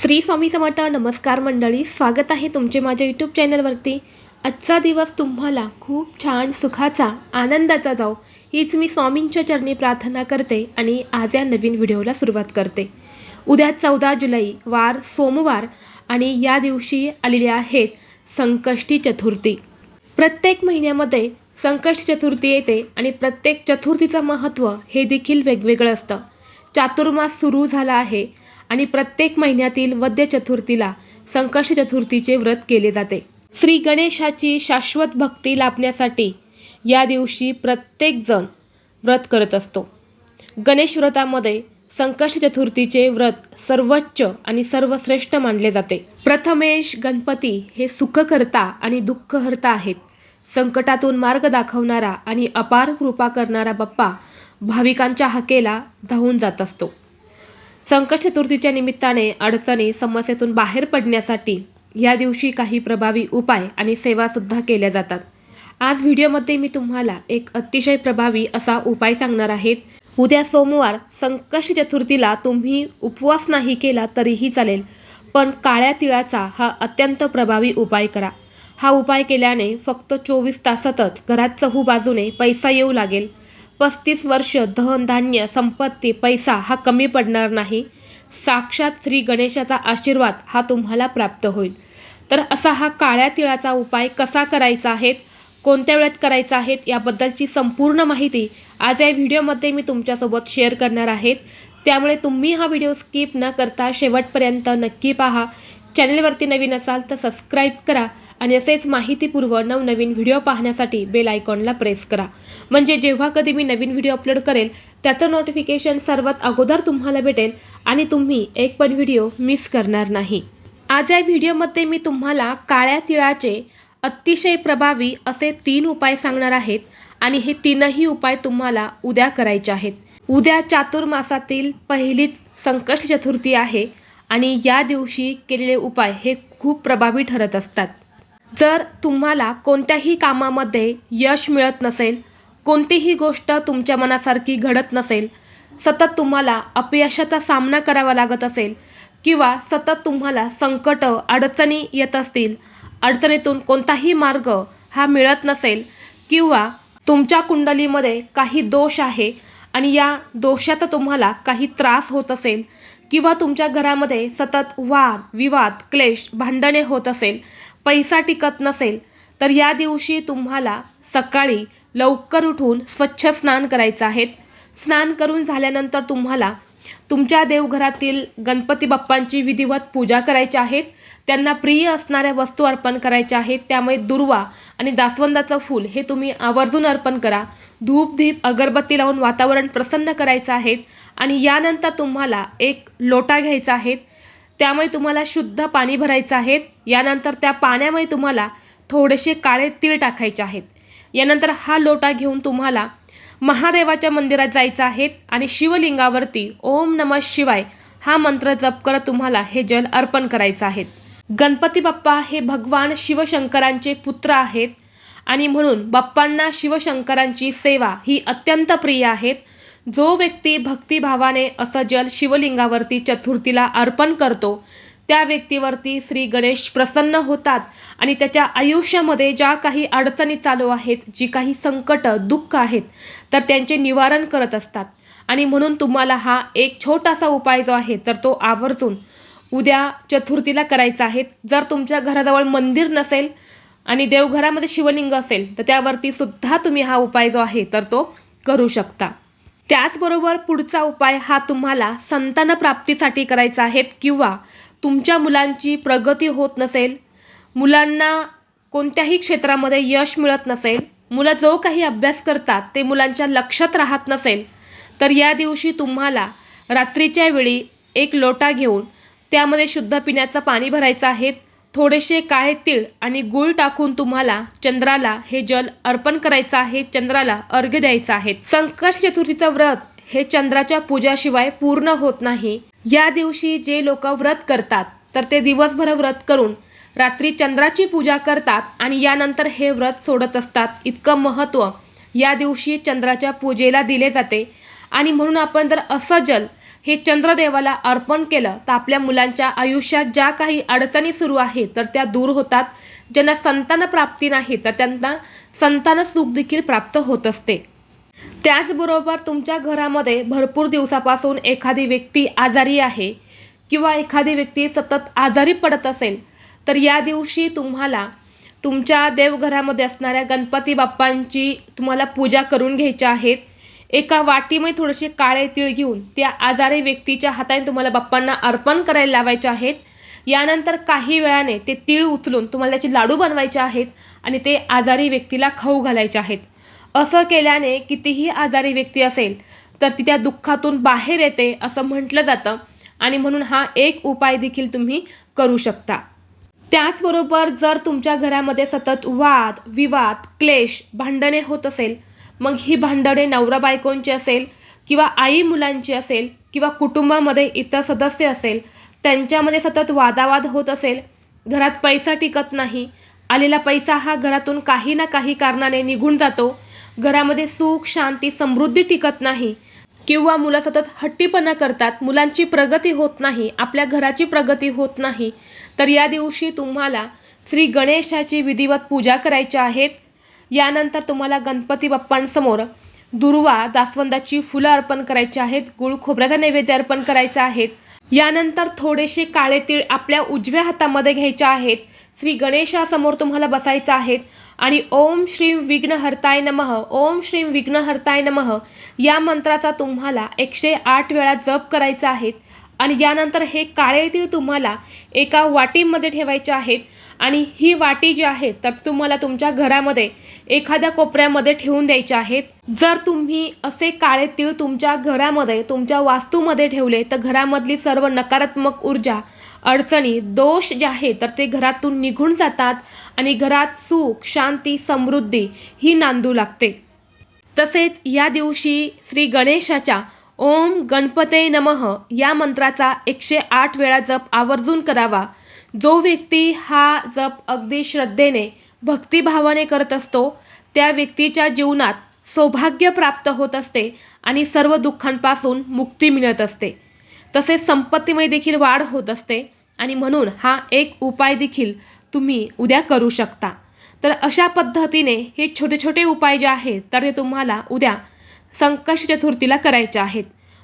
श्री स्वामी समर्थ नमस्कार मंडळी स्वागत आहे तुमचे माझ्या यूट्यूब चॅनलवरती आजचा दिवस तुम्हाला खूप छान सुखाचा आनंदाचा जाओ हीच मी स्वामींच्या चरणी प्रार्थना करते आणि आज या नवीन व्हिडिओला सुरुवात करते. उद्या चौदा जुलै वार सोमवार आणि या दिवशी आलेली आहेत संकष्टी चतुर्थी. प्रत्येक महिन्यामध्ये संकष्ट चतुर्थी येते आणि प्रत्येक चतुर्थीचं महत्त्व हे देखील वेगवेगळं असतं. चातुर्मास सुरू झाला आहे आणि प्रत्येक महिन्यातील वद्य चतुर्थीला संकष्ट चतुर्थीचे व्रत केले जाते. श्री गणेशाची शाश्वत भक्ती लाभण्यासाठी या दिवशी प्रत्येकजण व्रत करत असतो. गणेश व्रतामध्ये संकष्ट चतुर्थीचे व्रत सर्वोच्च आणि सर्वश्रेष्ठ मानले जाते. प्रथमेश गणपती हे सुखकर्ता आणि दुःखहर्ता आहेत. संकटातून मार्ग दाखवणारा आणि अपार कृपा करणारा बाप्पा भाविकांच्या हाकेला धावून जात असतो. संकट चतुर्थीच्या निमित्ताने अडचणी समस्येतून बाहेर पडण्यासाठी या दिवशी काही प्रभावी उपाय आणि सेवासुद्धा केल्या जातात. आज व्हिडिओमध्ये मी तुम्हाला एक अतिशय प्रभावी असा उपाय सांगणार आहेत उद्या सोमवार संकष्ट चतुर्थीला तुम्ही उपवास नाही केला तरीही चालेल पण काळ्या तिळाचा हा अत्यंत प्रभावी उपाय करा. हा उपाय केल्याने फक्त चोवीस तासातच घरात चहू बाजूने पैसा येऊ लागेल. पस्तीस वर्ष धन धान्य संपत्ती पैसा हा कमी पडणार नाही. साक्षात श्री गणेशाचा आशीर्वाद हा तुम्हाला प्राप्त होईल. तर असा हा काळ्या तिळाचा उपाय कसा करायचा आहे? कोणत्या वेळेत करायचा आहे? याबद्दलची संपूर्ण माहिती आज या व्हिडिओमध्ये मी तुमच्यासोबत शेअर करणार आहेत त्यामुळे तुम्ही हा व्हिडिओ स्किप न करता शेवटपर्यंत नक्की पहा. चॅनलवरती नवीन असाल तर सबस्क्राईब करा. आणि असेच माहितीपूर्व नवनवीन व्हिडिओ पाहण्यासाठी बेल आयकॉनला प्रेस करा. म्हणजे जेव्हा कधी मी नवीन व्हिडिओ अपलोड करेल त्याचं नोटिफिकेशन सर्वात अगोदर तुम्हाला भेटेल आणि तुम्ही एक पण व्हिडिओ मिस करणार नाही. आज या व्हिडिओमध्ये मी तुम्हाला काळ्या तिळाचे अतिशय प्रभावी असे तीन उपाय सांगणार आहेत आणि हे तीनही उपाय तुम्हाला उद्या करायचे आहेत. उद्या चातुर्मासातील पहिलीच संकष्ट चतुर्थी आहे आणि या दिवशी केलेले उपाय हे खूप प्रभावी ठरत असतात. जर तुम्हाला कोणत्याही कामामध्ये यश मिळत नसेल कोणतीही गोष्ट तुमच्या मनासारखी घडत नसेल सतत तुम्हाला अपयशाचा सामना करावा लागत असेल किंवा सतत तुम्हाला संकट अडचणी येत असतील अडचणीतून कोणताही मार्ग हा मिळत नसेल किंवा तुमच्या कुंडलीमध्ये काही दोष आहे आणि या दोषात तुम्हाला काही त्रास होत असेल किंवा तुमच्या घरामध्ये सतत वाद विवाद क्लेश भांडणे होत असेल पैसा टिकत नसेल तर या दिवशी तुम्हाला सकाळी लवकर उठून स्वच्छ स्नान करायचं आहे. स्नान करून झाल्यानंतर तुम्हाला तुमच्या देवघरातील गणपती बाप्पांची विधिवत पूजा करायची आहेत त्यांना प्रिय असणाऱ्या वस्तू अर्पण करायच्या आहेत. त्यामुळे दुर्वा आणि दासवंदाचं फूल हे तुम्ही आवर्जून अर्पण करा. धूप धीप अगरबत्ती लावून वातावरण प्रसन्न करायचं आहे. आणि यानंतर तुम्हाला एक लोटा घ्यायचा आहे. त्यामुळे तुम्हाला शुद्ध पाणी भरायचं आहे. यानंतर त्या पाण्यामध्ये तुम्हाला थोडेसे काळे तीळ टाकायचे आहेत. यानंतर हा लोटा घेऊन तुम्हाला महादेवाच्या मंदिरात जायचं आहे आणि शिवलिंगावरती ओम नम शिवाय हा मंत्र जप करत तुम्हाला हे जल अर्पण करायचं आहे. गणपती बाप्पा हे भगवान शिवशंकरांचे पुत्र आहेत आणि म्हणून बाप्पांना शिवशंकरांची सेवा ही अत्यंत प्रिय आहेत. जो व्यक्ती भक्तिभावाने असं जल शिवलिंगावरती चतुर्थीला अर्पण करतो त्या व्यक्तीवरती श्री गणेश प्रसन्न होतात आणि त्याच्या आयुष्यामध्ये ज्या काही अडचणी चालू आहेत जी काही संकट दुःख आहेत तर त्यांचे निवारण करत असतात. आणि म्हणून तुम्हाला हा एक छोटासा उपाय जो आहे तर तो आवर्जून उद्या चतुर्थीला करायचा आहे. जर तुमच्या घराजवळ मंदिर नसेल आणि देवघरामध्ये शिवलिंग असेल तर त्यावरती सुद्धा तुम्ही हा उपाय जो आहे तर तो करू शकता. त्याचबरोबर पुढचा उपाय हा तुम्हाला संतान प्राप्तीसाठी करायचा आहे किंवा तुमच्या मुलांची प्रगती होत नसेल मुलांना कोणत्याही क्षेत्रामध्ये यश मिळत नसेल मुलं जो काही अभ्यास करतात ते मुलांच्या लक्षात राहत नसेल तर या दिवशी तुम्हाला रात्रीच्या वेळी एक लोटा घेऊन त्यामध्ये शुद्ध पिण्याचं पाणी भरायचं आहे. थोडेसे काळे तीळ आणि गूळ टाकून तुम्हाला चंद्राला हे जल अर्पण करायचं आहे चंद्राला अर्घ्य द्यायचं आहे. संकट चतुर्थीचं व्रत हे चंद्राच्या पूजाशिवाय पूर्ण होत नाही. या दिवशी जे लोक व्रत करतात तर ते दिवसभर व्रत करून रात्री चंद्राची पूजा करतात आणि यानंतर हे व्रत सोडत असतात. इतकं महत्त्व या दिवशी चंद्राच्या पूजेला दिले जाते. आणि म्हणून आपण जर असं जल हे चंद्रदेवाला अर्पण केलं तर आपल्या मुलांच्या आयुष्यात ज्या काही अडचणी सुरू आहेत तर त्या दूर होतात. ज्यांना संतान प्राप्ती नाही तर त्यांना संतान सुख देखील प्राप्त होत असते. त्याचबरोबर तुमच्या घरामध्ये भरपूर दिवसापासून एखादी व्यक्ती आजारी आहे किंवा एखादी व्यक्ती सतत आजारी पडत असेल तर या दिवशी तुम्हाला तुमच्या देवघरामध्ये असणाऱ्या गणपती बाप्पांची तुम्हाला पूजा करून घ्यायच्या आहेत. एका वाटीमध्ये थोडेसे काळे तीळ घेऊन त्या आजारी व्यक्तीच्या हाताने तुम्हाला बाप्पांना अर्पण करायला लावायचे आहेत. यानंतर काही वेळाने ते तीळ उचलून तुम्हाला त्याचे लाडू बनवायचे आहेत आणि ते आजारी व्यक्तीला खाऊ घालायचे आहेत. असं केल्याने कितीही आजारी व्यक्ती असेल तर ती त्या दुःखातून बाहेर येते असं म्हटलं जातं आणि म्हणून हा एक उपाय देखील तुम्ही करू शकता. त्याचबरोबर जर तुमच्या घरामध्ये सतत वाद विवाद क्लेश भांडणे होत असेल मग ही भांडणे नवरा बायकोंची असेल किंवा आई मुलांची असेल किंवा कुटुंबामध्ये इतर सदस्य असेल त्यांच्यामध्ये सतत वादावाद होत असेल घरात पैसा टिकत नाही आलेला पैसा हा घरातून काही ना काही कारणाने निघून जातो घरामध्ये सुख शांती समृद्धी टिकत नाही किंवा मुलं सतत हट्टीपणा करतात मुलांची प्रगती होत नाही आपल्या घराची प्रगती होत नाही तर या दिवशी तुम्हाला श्री गणेशाची विधिवत पूजा करायच्या आहेत यानंतर तुम्हाला गणपती बाप्पांसमोर दुर्वा जास्वंदाची फुलं अर्पण करायची आहेत गुळ खोबऱ्याचा नैवेद्य अर्पण करायचा आहेत. यानंतर थोडेसे काळे तीळ आपल्या उजव्या हातामध्ये घ्यायचे आहेत. श्री गणेशासमोर तुम्हाला बसायचं आहेत. आणि ओम श्रीम विघ्नहर्ताय नमः ओम श्रीम विघ्नहर्ताय नमः या मंत्राचा तुम्हाला एकशे आठ वेळा जप करायचा आहेत आणि यानंतर हे काळे तीळ तुम्हाला एका वाटीमध्ये ठेवायचे आहेत. आणि ही वाटी जी आहे तर तुम्हाला तुमच्या घरामध्ये एखाद्या कोपऱ्यामध्ये ठेवून द्यायच्या आहेत. जर तुम्ही असे काळे तीळ तुमच्या घरामध्ये तुमच्या वास्तूमध्ये ठेवले तर घरामधली सर्व नकारात्मक ऊर्जा अडचणी दोष जे आहे तर ते घरातून निघून जातात आणि घरात सुख शांती समृद्धी ही नांदू लागते. तसेच या दिवशी श्री गणेशाच्या ओम गणपते नमः या मंत्राचा एकशे आठ वेळा जप आवर्जून करावा. जो व्यक्ती हा जप अगदी श्रद्धेने भक्तिभावाने करत असतो त्या व्यक्तीच्या जीवनात सौभाग्य प्राप्त होत असते आणि सर्व दुःखांपासून मुक्ती मिळत असते. तसेच संपत्तीमध्ये देखील वाढ होत असते आणि म्हणून हा एक उपाय देखील तुम्ही उद्या करू शकता. तर अशा पद्धतीने हे छोटे छोटे उपाय जे आहेत तर ते तुम्हाला उद्या संकष्ट चतुर्थीला करायचे आहेत.